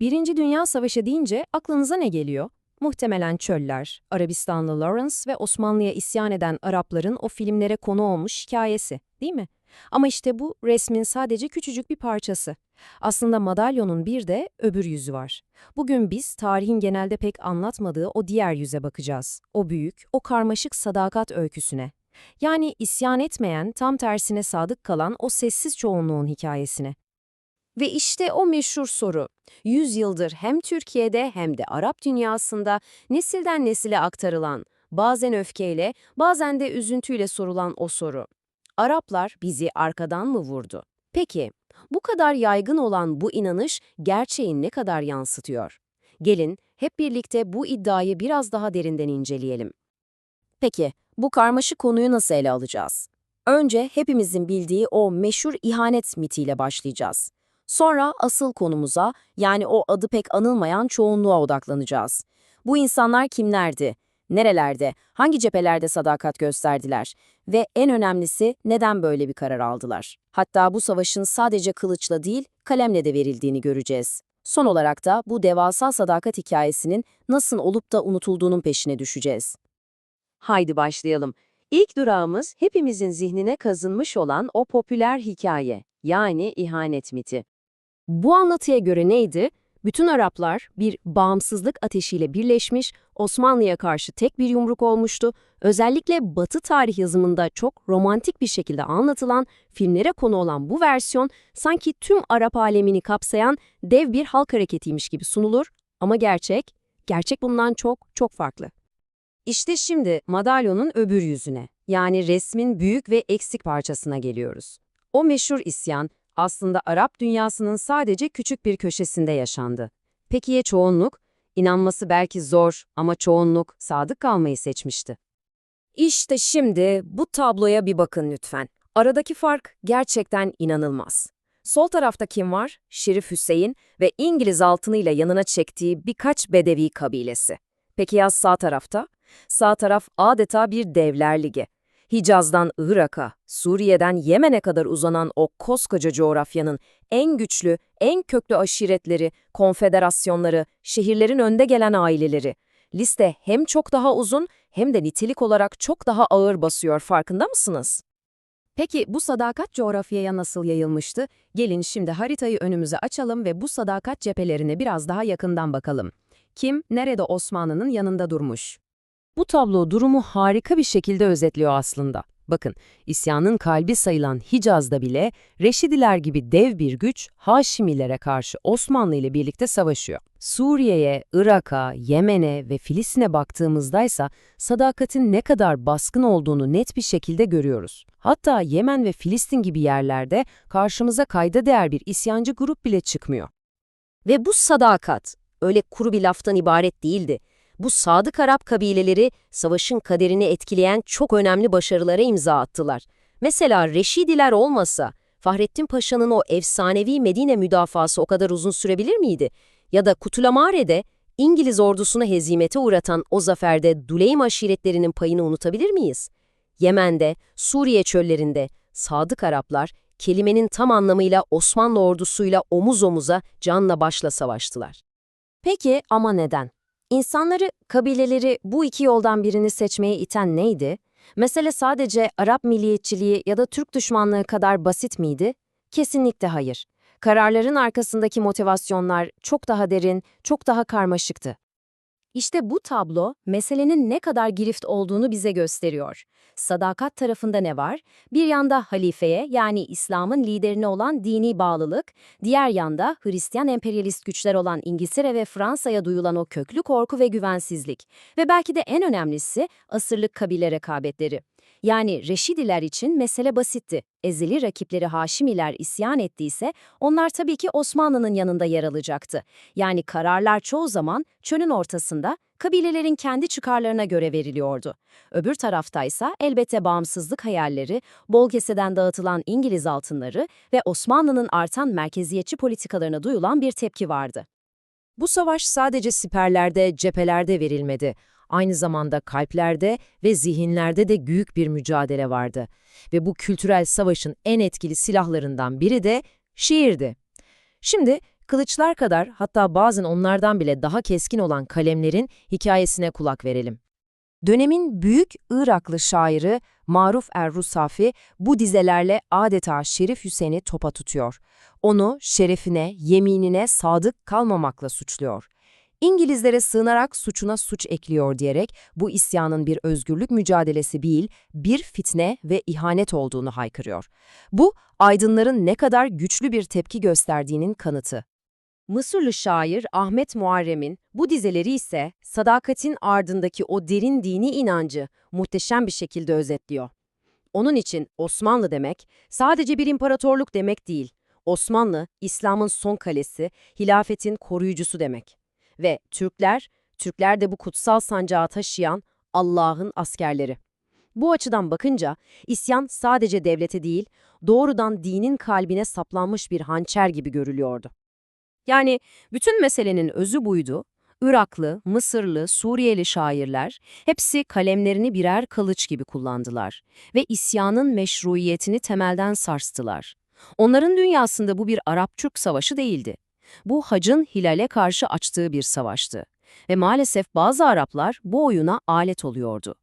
Birinci Dünya Savaşı deyince aklınıza ne geliyor? Muhtemelen çöller, Arabistanlı Lawrence ve Osmanlı'ya isyan eden Arapların o filmlere konu olmuş hikayesi, değil mi? Ama işte bu resmin sadece küçücük bir parçası. Aslında madalyonun bir de öbür yüzü var. Bugün biz tarihin genelde pek anlatmadığı o diğer yüze bakacağız. O büyük, o karmaşık sadakat öyküsüne. Yani isyan etmeyen, tam tersine sadık kalan o sessiz çoğunluğun hikayesine. Ve işte o meşhur soru. Yüzyıldır hem Türkiye'de hem de Arap dünyasında nesilden nesile aktarılan, bazen öfkeyle, bazen de üzüntüyle sorulan o soru. Araplar bizi arkadan mı vurdu? Peki, bu kadar yaygın olan bu inanış gerçeği ne kadar yansıtıyor? Gelin hep birlikte bu iddiayı biraz daha derinden inceleyelim. Peki, bu karmaşık konuyu nasıl ele alacağız? Önce hepimizin bildiği o meşhur ihanet mitiyle başlayacağız. Sonra asıl konumuza, yani o adı pek anılmayan çoğunluğa odaklanacağız. Bu insanlar kimlerdi? Nerelerde, hangi cephelerde sadakat gösterdiler? Ve en önemlisi neden böyle bir karar aldılar? Hatta bu savaşın sadece kılıçla değil, kalemle de verildiğini göreceğiz. Son olarak da bu devasa sadakat hikayesinin nasıl olup da unutulduğunun peşine düşeceğiz. Haydi başlayalım. İlk durağımız hepimizin zihnine kazınmış olan o popüler hikaye, yani ihanet miti. Bu anlatıya göre neydi? Bütün Araplar bir bağımsızlık ateşiyle birleşmiş, Osmanlı'ya karşı tek bir yumruk olmuştu. Özellikle Batı tarih yazımında çok romantik bir şekilde anlatılan, filmlere konu olan bu versiyon sanki tüm Arap alemini kapsayan dev bir halk hareketiymiş gibi sunulur. Ama gerçek, gerçek bundan çok çok farklı. İşte şimdi madalyonun öbür yüzüne, yani resmin büyük ve eksik parçasına geliyoruz. O meşhur isyan, aslında Arap dünyasının sadece küçük bir köşesinde yaşandı. Peki ya çoğunluk? İnanması belki zor ama çoğunluk sadık kalmayı seçmişti. İşte şimdi bu tabloya bir bakın lütfen. Aradaki fark gerçekten inanılmaz. Sol tarafta kim var? Şerif Hüseyin ve İngiliz altınıyla yanına çektiği birkaç Bedevi kabilesi. Peki ya sağ tarafta? Sağ taraf adeta bir devler ligi. Hicaz'dan Irak'a, Suriye'den Yemen'e kadar uzanan o koskoca coğrafyanın en güçlü, en köklü aşiretleri, konfederasyonları, şehirlerin önde gelen aileleri. Liste hem çok daha uzun hem de nitelik olarak çok daha ağır basıyor farkında mısınız? Peki bu sadakat coğrafyaya nasıl yayılmıştı? Gelin şimdi haritayı önümüze açalım ve bu sadakat cephelerine biraz daha yakından bakalım. Kim, nerede Osmanlı'nın yanında durmuş? Bu tablo durumu harika bir şekilde özetliyor aslında. Bakın, isyanın kalbi sayılan Hicaz'da bile Reşidiler gibi dev bir güç Haşimilere karşı Osmanlı ile birlikte savaşıyor. Suriye'ye, Irak'a, Yemen'e ve Filistin'e baktığımızdaysa sadakatin ne kadar baskın olduğunu net bir şekilde görüyoruz. Hatta Yemen ve Filistin gibi yerlerde karşımıza kayda değer bir isyancı grup bile çıkmıyor. Ve bu sadakat öyle kuru bir laftan ibaret değildi. Bu sadık Arap kabileleri savaşın kaderini etkileyen çok önemli başarılara imza attılar. Mesela Reşidiler olmasa Fahrettin Paşa'nın o efsanevi Medine müdafası o kadar uzun sürebilir miydi? Ya da Kutulamare'de İngiliz ordusunu hezimete uğratan o zaferde Duleym aşiretlerinin payını unutabilir miyiz? Yemen'de, Suriye çöllerinde sadık Araplar kelimenin tam anlamıyla Osmanlı ordusuyla omuz omuza canla başla savaştılar. Peki ama neden? İnsanları, kabileleri bu iki yoldan birini seçmeye iten neydi? Mesele sadece Arap milliyetçiliği ya da Türk düşmanlığı kadar basit miydi? Kesinlikle hayır. Kararların arkasındaki motivasyonlar çok daha derin, çok daha karmaşıktı. İşte bu tablo meselenin ne kadar girift olduğunu bize gösteriyor. Sadakat tarafında ne var? Bir yanda halifeye yani İslam'ın liderine olan dini bağlılık, diğer yanda Hristiyan emperyalist güçler olan İngiltere ve Fransa'ya duyulan o köklü korku ve güvensizlik ve belki de en önemlisi asırlık kabile rekabetleri. Yani Reşidiler için mesele basitti. Ezeli rakipleri Haşimiler isyan ettiyse onlar tabii ki Osmanlı'nın yanında yer alacaktı. Yani kararlar çoğu zaman çölün ortasında kabilelerin kendi çıkarlarına göre veriliyordu. Öbür taraftaysa elbette bağımsızlık hayalleri, bol keseden dağıtılan İngiliz altınları ve Osmanlı'nın artan merkeziyetçi politikalarına duyulan bir tepki vardı. Bu savaş sadece siperlerde, cephelerde verilmedi aynı zamanda kalplerde ve zihinlerde de büyük bir mücadele vardı. Ve bu kültürel savaşın en etkili silahlarından biri de şiirdi. Şimdi Kılıçlar kadar hatta bazen onlardan bile daha keskin olan kalemlerin hikayesine kulak verelim. Dönemin büyük Iraklı şairi Maruf Er-Rusafi bu dizelerle adeta Şerif Hüseyin'i topa tutuyor. Onu şerefine, yeminine sadık kalmamakla suçluyor. İngilizlere sığınarak suçuna suç ekliyor diyerek bu isyanın bir özgürlük mücadelesi değil, bir fitne ve ihanet olduğunu haykırıyor. Bu, aydınların ne kadar güçlü bir tepki gösterdiğinin kanıtı. Mısırlı şair Ahmet Muharrem'in bu dizeleri ise sadakatin ardındaki o derin dini inancı muhteşem bir şekilde özetliyor. Onun için Osmanlı demek sadece bir imparatorluk demek değil. Osmanlı, İslam'ın son kalesi, hilafetin koruyucusu demek. Ve Türkler, Türkler de bu kutsal sancağı taşıyan Allah'ın askerleri. Bu açıdan bakınca isyan sadece devlete değil, doğrudan dinin kalbine saplanmış bir hançer gibi görülüyordu. Yani bütün meselenin özü buydu. Iraklı, Mısırlı, Suriyeli şairler hepsi kalemlerini birer kılıç gibi kullandılar ve isyanın meşruiyetini temelden sarstılar. Onların dünyasında bu bir Arap-Türk savaşı değildi. Bu hacın hilale karşı açtığı bir savaştı. Ve maalesef bazı Araplar bu oyuna alet oluyordu.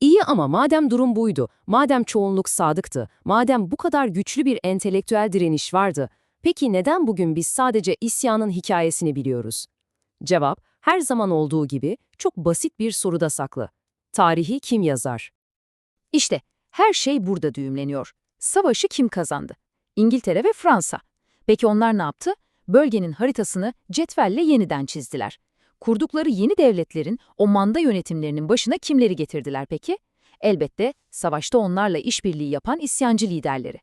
İyi ama madem durum buydu, madem çoğunluk sadıktı, madem bu kadar güçlü bir entelektüel direniş vardı, peki neden bugün biz sadece isyanın hikayesini biliyoruz? Cevap, her zaman olduğu gibi çok basit bir soruda saklı. Tarihi kim yazar? İşte her şey burada düğümleniyor. Savaşı kim kazandı? İngiltere ve Fransa. Peki onlar ne yaptı? Bölgenin haritasını cetvelle yeniden çizdiler. Kurdukları yeni devletlerin o manda yönetimlerinin başına kimleri getirdiler peki? Elbette savaşta onlarla işbirliği yapan isyancı liderleri.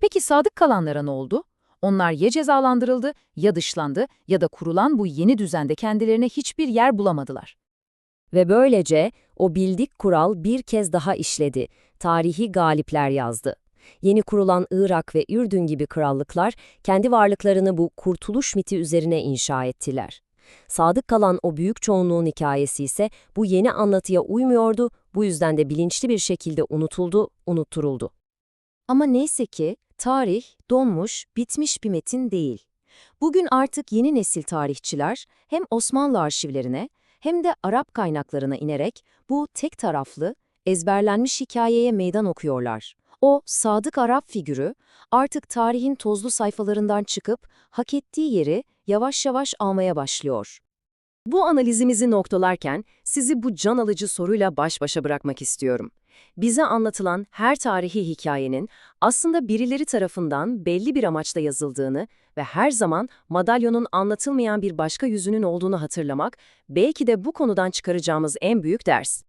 Peki sadık kalanlara ne oldu? Onlar ya cezalandırıldı, ya dışlandı ya da kurulan bu yeni düzende kendilerine hiçbir yer bulamadılar. Ve böylece o bildik kural bir kez daha işledi. Tarihi galipler yazdı. Yeni kurulan Irak ve Ürdün gibi krallıklar kendi varlıklarını bu kurtuluş miti üzerine inşa ettiler. Sadık kalan o büyük çoğunluğun hikayesi ise bu yeni anlatıya uymuyordu, bu yüzden de bilinçli bir şekilde unutuldu, unutturuldu. Ama neyse ki tarih donmuş, bitmiş bir metin değil. Bugün artık yeni nesil tarihçiler hem Osmanlı arşivlerine hem de Arap kaynaklarına inerek bu tek taraflı, ezberlenmiş hikayeye meydan okuyorlar. O sadık Arap figürü artık tarihin tozlu sayfalarından çıkıp hak ettiği yeri yavaş yavaş almaya başlıyor. Bu analizimizi noktalarken sizi bu can alıcı soruyla baş başa bırakmak istiyorum. Bize anlatılan her tarihi hikayenin aslında birileri tarafından belli bir amaçla yazıldığını ve her zaman madalyonun anlatılmayan bir başka yüzünün olduğunu hatırlamak belki de bu konudan çıkaracağımız en büyük ders.